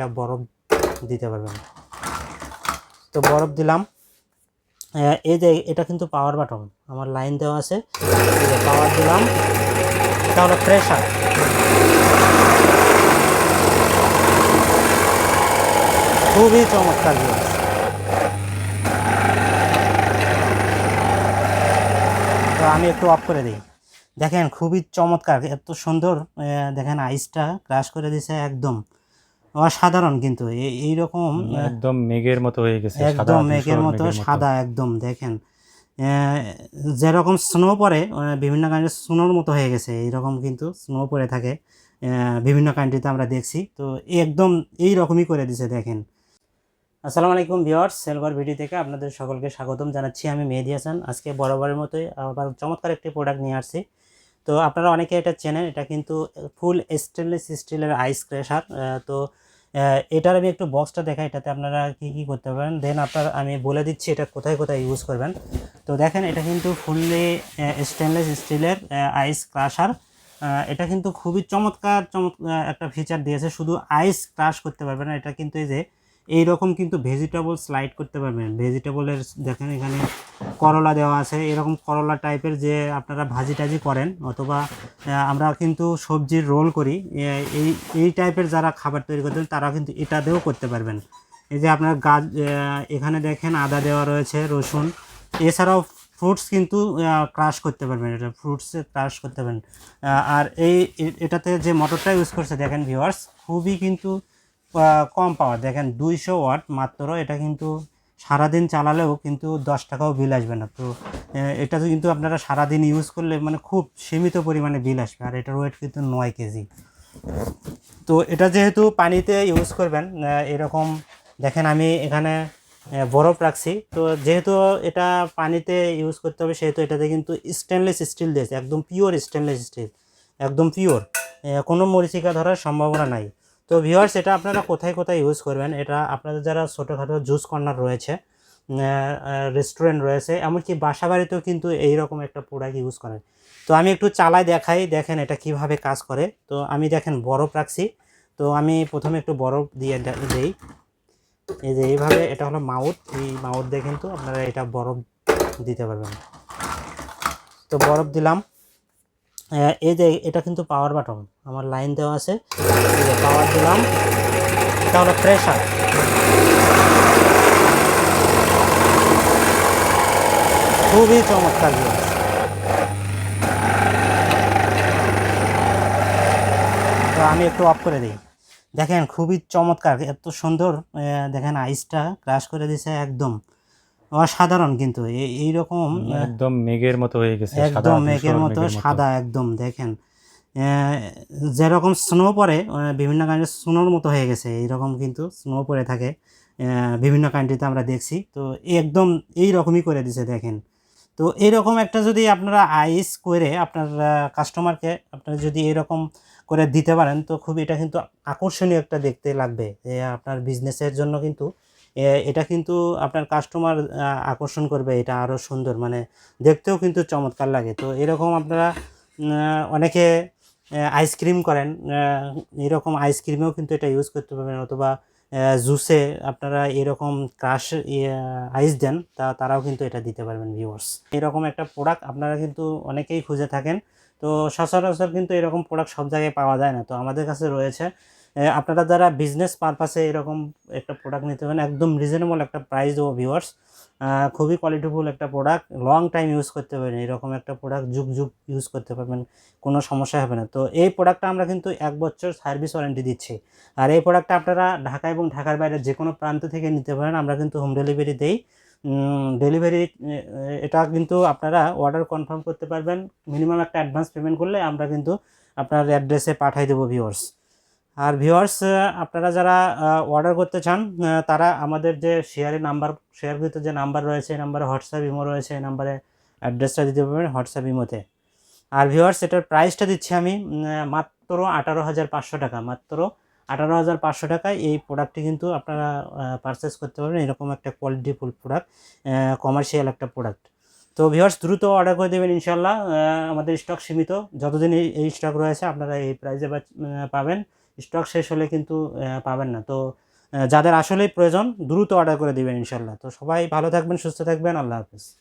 এটা বরফ দিতে পারবেন। তো বরফ দিলাম। এই যে এটা কিন্তু পাওয়ার বাটন আমার লাইন দেওয়া আছে। পাওয়ার দিলাম। এটা হলো প্রেশার খুবই চমৎকার তো আমি একটু অফ করে দিই। দেখেন, খুবই চমৎকার, এত সুন্দর দেখেন আইসটা ক্রাশ করে দিছে একদম। অসাধারণ কিন্তু। এই- এইরকম একদম মেঘের মতো হয়ে গেছে একদম মেঘের মতো সাদা একদম দেখেন। যেরকম স্নো পড়ে বিভিন্ন কান্ট্রি স্নোর মতো হয়ে গেছে এইরকম কিন্তু স্নো পড়ে থাকে বিভিন্ন কান্ট্রিতে আমরা দেখছি। তো একদম এই রকমই করে দিছে দেখেন। আসসালামু আলাইকুম ভিওয়ার্স সেলভার ভিডিও থেকে আপনাদের সকলকে স্বাগতম জানাচ্ছি। আমি মেহেদি হাসান আজকে বরাবরের মতোই আবার চমৎকার একটি প্রোডাক্ট নিয়ে আসছি। তো আপনারা অনেকে এটা চেনেন, এটা কিন্তু ফুল স্টেনলেস স্টিলের আইস ক্রেশার তো এটার আমি একটু বক্সটা দেখাই, এটাতে আপনারা কি কি করতে পারেন? দেন আপনার, আমি বলে দিচ্ছি এটা কোথায় কোথায় ইউজ করবেন। তো দেখেন, এটা কিন্তু ফুললি স্টেনলেস স্টিলের আইস ক্রাশার এটা কিন্তু খুবই চমৎকার চমৎকার একটা ফিচার দিয়েছে। শুধু আইস ক্রাশ করতে পারবেন না, এটা কিন্তু এই যে এইরকম কিন্তু ভেজিটেবল স্লাইড করতে পারবেন। ভেজিটেবলের দেখেন এখানে করলা দেওয়া আছে। এরকম করলা টাইপের যে আপনারা ভাজি টাজি করেন অথবা আমরা কিন্তু সবজির রোল করি এই এই টাইপের যারা খাবার তৈরি করতেন তারা কিন্তু এটা দিয়েও করতে পারবেন। এই যে আপনার গাছ এখানে দেখেন আদা দেওয়া রয়েছে, রসুন। এছাড়াও ফ্রুটস কিন্তু ক্রাশ করতে পারবেন এটা ফ্রুটসে ক্রাশ করতে পারবেন। আর এই এটাতে যে মোটরটা ইউজ করছে, দেখেন ভিউয়ার্স খুবই কিন্তু কম পাওয়ার দেখেন, দুইশো ওয়াট মাত্র, এটা কিন্তু সারাদিন চালালেও কিন্তু দশ টাকাও বিল আসবে না। তো এটা তো কিন্তু আপনারা সারাদিন ইউজ করলে মানে খুব সীমিত পরিমাণে বিল আসবে, আর এটার ওয়েট কিন্তু নয় কেজি। তো, এটা যেহেতু পানিতে ইউজ করবেন এরকম, দেখেন আমি এখানে বরফ রাখছি। তো, যেহেতু এটা পানিতে ইউজ করতে হবে, সেহেতু এটাতে কিন্তু স্টেনলেস স্টিল দিয়েছে, একদম পিওর স্টেনলেস স্টিল একদম পিওর কোনো মরিচিকা ধরার সম্ভাবনা নাই। তো ভিউয়ার্স এটা আপনারা কোথায় কোথায় ইউজ করবেন? এটা আপনাদের যারা ছোটোখাটো জুস কর্নার রয়েছে রেস্টুরেন্ট রয়েছে, এমনকি বাসা বাড়িতেও কিন্তু এইরকম একটা প্রোডাক্ট ইউজ করেন। তো আমি একটু চালাই দেখাই, দেখেন এটা কীভাবে কাজ করে। তো আমি দেখেন বরফ রাখছি তো আমি প্রথমে একটু বরফ দিয়ে দেই। এই যে এইভাবে, এটা হলো মাউথ, এই মাউথ দিয়ে কিন্তু আপনারা এটা বরফ দিতে পারবেন। তো বরফ দিলাম। এই যে এটা কিন্তু পাওয়ার বাটন আমার লাইন দেওয়া আছে। পাওয়ার দিলাম, এটা হলো প্রেশার খুবই চমৎকার তো আমি একটু অফ করে দিই। দেখেন, খুবই চমৎকার, এত সুন্দর দেখেন আইসটা ক্রাশ করে দিছে একদম। অসাধারণ কিন্তু। এই- এইরকম আহ, একদম মেঘের মতো হয়ে গেছে একদম মেঘের মতো সাদা একদম দেখেন। যেরকম স্নো পড়ে আহ, বিভিন্ন কান্ট্রি স্নোর মতো হয়ে গেছে এইরকম কিন্তু স্নো পরে থাকে বিভিন্ন কান্ট্রিতে আমরা দেখছি। তো একদম এই রকমই করে দিছে দেখেন। তো এইরকম একটা যদি আপনারা আইস করে আপনার কাস্টমারকে আপনারা যদি এরকম করে দিতে পারেন তো খুব এটা কিন্তু আকর্ষণীয় একটা দেখতে লাগবে। আপনার বিজনেসের জন্য কিন্তু এটা কিন্তু আপনার কাস্টমার আকর্ষণ করবে, এটা আরও সুন্দর। মানে দেখতেও কিন্তু চমৎকার লাগে। তো এরকম আপনারা অনেকে আইসক্রিম করেন এরকম আইসক্রিমেও কিন্তু এটা ইউজ করতে পারবেন। অথবা জুসে আপনারা এরকম ক্রাশ আইস দেন, তা, তারাও কিন্তু এটা দিতে পারবেন ভিউয়ার্স এরকম একটা প্রোডাক্ট আপনারা কিন্তু অনেকেই খুঁজে থাকেন। তো সচরাচর কিন্তু এরকম প্রোডাক্ট সব জায়গায় পাওয়া যায় না। তো আমাদের কাছে রয়েছে আপনারা যারা বিজনেস পারপাসে এরকম একটা প্রোডাক্ট নিতে পারেন একদম রিজনেবল একটা প্রাইস দেবো ভিউয়ার্স খুবই কোয়ালিটিফুল একটা প্রোডাক্ট লং টাইম ইউজ করতে পারবেন, এরকম একটা প্রোডাক্ট যুগ যুগ ইউজ করতে পারবেন, কোনো সমস্যা হবে না। তো এই প্রোডাক্টটা আমরা কিন্তু এক বছর সার্ভিস ওয়ারেন্টি দিচ্ছি। আর এই প্রোডাক্টটা আপনারা ঢাকা এবং ঢাকার বাইরে যে কোনো প্রান্ত থেকে নিতে পারেন, আমরা কিন্তু হোম ডেলিভারি দেই। ডেলিভারি এটা কিন্তু আপনারা অর্ডার কনফার্ম করতে পারবেন মিনিমাম একটা অ্যাডভান্স পেমেন্ট করলে আমরা কিন্তু আপনার অ্যাড্রেসে পাঠিয়ে দেবো ভিউয়ার্স আর ভিউয়ার্স আপনারা যারা অর্ডার করতে চান তারা আমাদের যে শেয়ারের নাম্বার শেয়ারকৃত যে নাম্বার রয়েছে, এই নাম্বারে হোয়াটসঅ্যাপ ইমো রয়েছে, এই নাম্বারে অ্যাড্রেসটা দিতে পারবেন হোয়াটসঅ্যাপ ইমোতে আর ভিউয়ার্স এটার প্রাইসটা দিচ্ছি আমি মাত্র আঠারো হাজার পাঁচশো টাকা, মাত্র আঠারো হাজার পাঁচশো টাকায় এই প্রোডাক্টটি কিন্তু আপনারা পারচেস করতে পারবেন, এরকম একটা কোয়ালিটিফুল প্রোডাক্ট কমার্শিয়াল একটা প্রোডাক্ট তো ভিউয়ার্স দ্রুত অর্ডার করে দেবেন ইনশাল্লাহ আমাদের স্টক সীমিত। যতদিন এই এই স্টক রয়েছে, আপনারা এই প্রাইসে পাবেন। স্টক শেষ হলে কিন্তু পাবেন না। তো যাদের আসলেই প্রয়োজন, দ্রুত অর্ডার করে দিবেন ইনশাল্লাহ তো সবাই ভালো থাকবেন, সুস্থ থাকবেন। আল্লাহ হাফিজ।